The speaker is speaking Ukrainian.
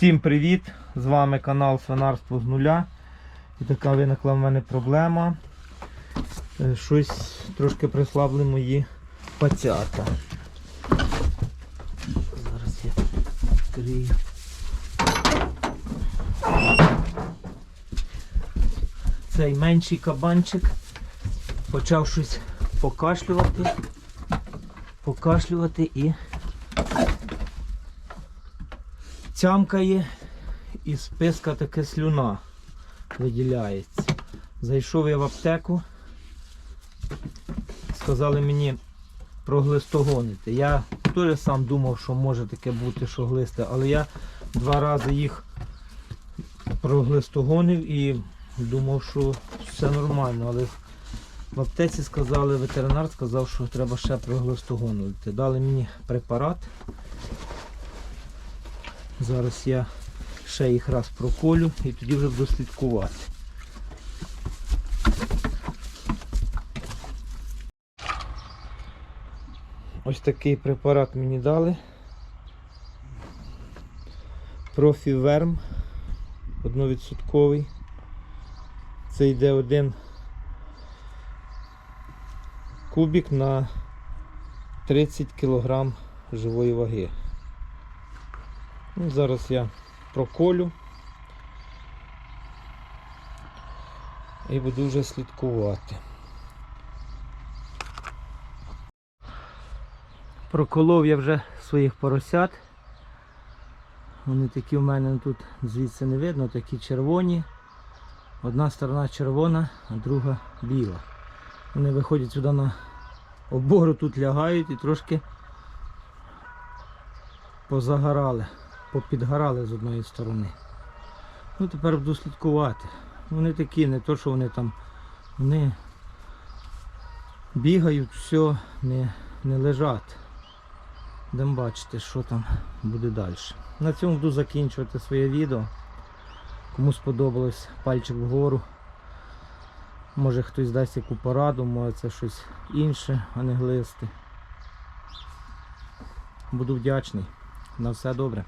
Всім привіт! З вами канал Свинарство з нуля. І така виникла в мене проблема. Е, Щось трошки прислабли мої пацята. Зараз я відкрию. Цей менший кабанчик почав щось покашлювати, покашлювати і тямкає і з писка таке слюна виділяється. Зайшов я в аптеку, сказали мені проглистогонити. Я теж сам думав, що може таке бути, що глисти, але я два рази їх проглистогонив і думав, що все нормально. Але в аптеці сказали, ветеринар сказав, що треба ще проглистогонувати. Дали мені препарат. Зараз я ще їх раз проколю і тоді вже буду слідкувати. Ось такий препарат мені дали. Профіверм 1%. Це йде один кубик на 30 кг живої ваги. Ну, зараз я проколю і буду вже слідкувати. Проколов я вже своїх поросят. Вони такі в мене тут звідси не видно, такі червоні. Одна сторона червона, а друга біла. Вони виходять сюди на обору, тут лягають і трошки позагорали, попідгорали з одної сторони. Ну тепер буду слідкувати. Вони такі, не то, що вони там вони бігають, все, не, не лежать. Будемо бачити, що там буде далі. На цьому буду закінчувати своє відео. Кому сподобалось пальчик вгору. Може хтось дасть яку пораду, може це щось інше, а не глисти. Буду вдячний. На все добре.